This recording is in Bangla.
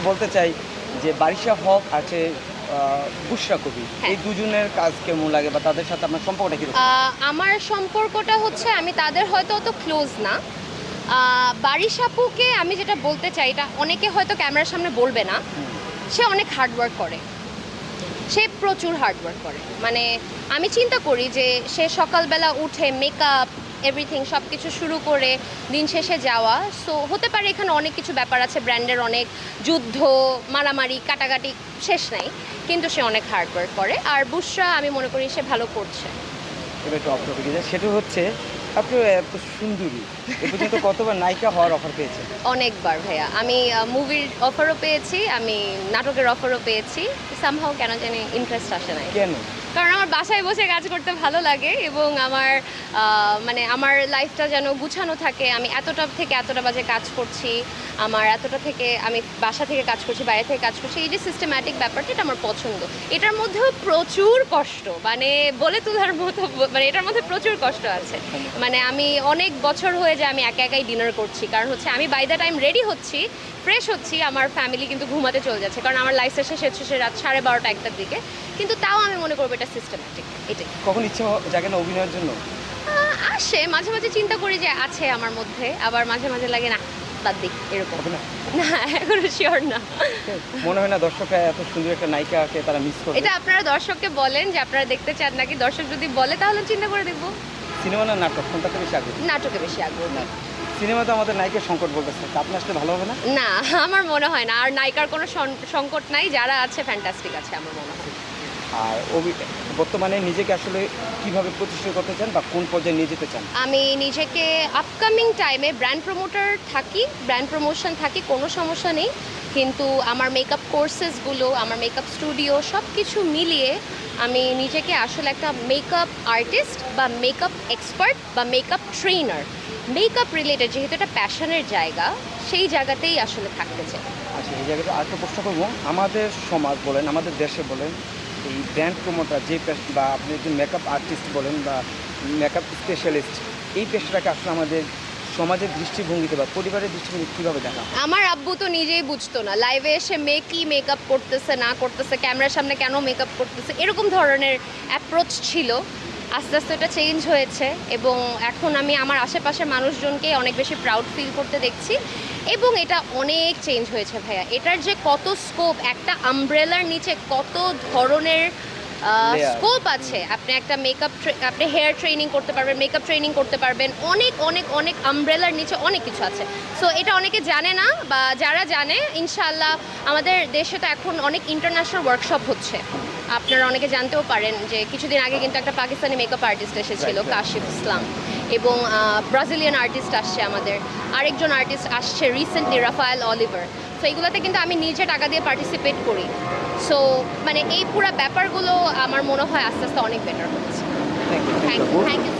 বলতে চাই যে বারিশা হক আছে বুশরা কবি। হ্যাঁ। এই দুজনের কাজ কেমন লাগে বা তাদের সাথে আপনার সম্পর্কটা কি আমার সম্পর্কটা হচ্ছে আমি তাদের হয়তো অত ক্লোজ না। আহ, বারিশ আমি যেটা বলতে চাই এটা অনেকে হয়তো ক্যামেরার সামনে বলবে না। সে অনেক হার্ডওয়ার্ক করে। সে প্রচুর হার্ডওয়ার্ক করে। মানে আমি চিন্তা করি যে সে সকালবেলা উঠে মেকআপ এভরিথিং সব কিছু শুরু করে দিন শেষে যাওয়া। সো হতে পারে এখানে অনেক কিছু ব্যাপার আছে ব্র্যান্ডের অনেক যুদ্ধ মারামারি কাটাকাটি শেষ নাই। কিন্তু সে অনেক হার্ডওয়ার্ক করে। আর বুসরা আমি মনে করি সে ভালো করছে। এবার সেটা হচ্ছে আপনি এত সুন্দরী। এ পর্যন্ত কতবার নায়িকা হওয়ার অফার পেয়েছেন? অনেকবার ভাইয়া। আমি মুভির অফারও পেয়েছি আমি নাটকের অফারও পেয়েছি। সামহাও কেন জানি ইন্টারেস্ট আসে নাই। কেন? কারণ আমার বাসায় বসে কাজ করতে ভালো লাগে এবং আমার মানে আমার লাইফটা যেন গুছানো থাকে, আমি এতটা থেকে এতটা বাজে কাজ করছি, আমার এতটা থেকে আমি বাসা থেকে কাজ করছি, বাইরে থেকে কাজ করছি, এই যে সিস্টেম্যাটিক ব্যাপারটা, এটা আমার পছন্দ। এটার মধ্যেও প্রচুর কষ্ট মানে বলে তোলার মতো মানে এটার মধ্যে প্রচুর কষ্ট আছে। মানে আমি অনেক বছর হয়ে যায় আমি একা একাই ডিনার করছি, কারণ হচ্ছে আমি বাই দ্য টাইম রেডি হচ্ছি ফ্রেশ হচ্ছি আমার ফ্যামিলি কিন্তু ঘুমাতে চলে যাচ্ছে কারণ আমার লাইফ শেষে শেষ শেষে রাত সাড়ে বারোটা একটার দিকে। কিন্তু তাও আমি মনে করব এটা সিস্টেম্যাটিক এটাই। কখন ইচ্ছে জাগে না অভিনয়ের জন্য? আসে মাঝে মাঝে চিন্তা করি যে আছে আমার মধ্যে আবার মাঝে মাঝে লাগে না বাদ দিক এরকম। না? এখনও শিওর না। মনে হয় না দর্শকরা এত সুন্দর একটা নায়িকাকে তারা মিস করবে। এটা আপনারা দর্শককে বলেন যে আপনারা দেখতে চান নাকি? দর্শক যদি বলে তাহলে চিন্তা করে দেখব। সিনেমা না নাটক? কোনটাতে বেশি আগ্রহী? নাটকে বেশি আগ্রহ। না সিনেমাতে আমাদের নায়িকার সংকট বলতেছে তা আপনি আসলে ভালো হবে না? না আমার মনে হয় না। আর নায়িকার কোনো সংকট নাই যারা আছে ফ্যান্টাস্টিক আছে আমার মনে হয়। আর বর্তমানে নিজেকে আসলে কীভাবে প্রতিষ্ঠিত করতে চান বা কোন পর্যায়ে নিয়ে যেতে চান? আমি নিজেকে আপকামিং টাইমে ব্র্যান্ড প্রমোটার থাকি ব্র্যান্ড প্রমোশন থাকি কোনো সমস্যা নেই। কিন্তু আমার মেকআপ কোর্সেসগুলো আমার মেকআপ স্টুডিও সব কিছু মিলিয়ে আমি নিজেকে আসলে একটা মেকআপ আর্টিস্ট বা মেকআপ এক্সপার্ট বা মেকআপ ট্রেনার মেকআপ রিলেটেড যেহেতু এটা প্যাশনের জায়গা সেই জায়গাতেই আসলে থাকতে চাই। আচ্ছা এই জায়গাটা আরেকটা প্রশ্ন করব। আমাদের সমাজ বলেন আমাদের দেশে বলেন এই ব্র্যান্ড প্রমোটার যে পেশ- বা আপনি একজন মেকআপ আর্টিস্ট বলেন বা মেকআপ স্পেশালিস্ট এই পেশাটাকে আসলে আমাদের সমাজের দৃষ্টিভঙ্গিতে বা পরিবারের দৃষ্টিভঙ্গি কীভাবে দেখা আমার আব্বু তো নিজেই বুঝতো না লাইভে এসে মেয়ে কি মেকআপ করতেছে না করতেছে ক্যামেরার সামনে কেন মেকআপ করতেছে এরকম ধরনের অ্যাপ্রোচ ছিল। আস্তে আস্তে এটা চেঞ্জ হয়েছে এবং এখন আমি আমার আশেপাশের মানুষজনকে অনেক বেশি প্রাউড ফিল করতে দেখছি এবং এটা অনেক চেঞ্জ হয়েছে ভাইয়া। এটার যে কত স্কোপ একটা আমব্রেলার নিচে কত ধরনের স্কোপ আছে। আপনি একটা মেকআপ আপনি হেয়ার ট্রেনিং করতে পারবেন মেকআপ ট্রেনিং করতে পারবেন অনেক অনেক অনেক আমব্রেলার নিচে অনেক কিছু আছে। সো এটা অনেকে জানে না বা যারা জানে ইনশাল্লাহ আমাদের দেশে তো এখন অনেক ইন্টারন্যাশনাল ওয়ার্কশপ হচ্ছে। আপনারা অনেকে জানতেও পারেন যে কিছুদিন আগে কিন্তু একটা পাকিস্তানি মেকআপ আর্টিস্ট এসেছিল. কাশিফ ইসলাম এবং ব্রাজিলিয়ান আর্টিস্ট আসছে আমাদের। আরেকজন আর্টিস্ট আসছে রিসেন্টলি রাফায়েল অলিভার তো এইগুলোতে কিন্তু আমি নিজে টাকা দিয়ে পার্টিসিপেট করি। সো মানে এই পুরো ব্যাপারগুলো আমার মনে হয় আস্তে আস্তে অনেক বেটার হচ্ছে। Thank you thank you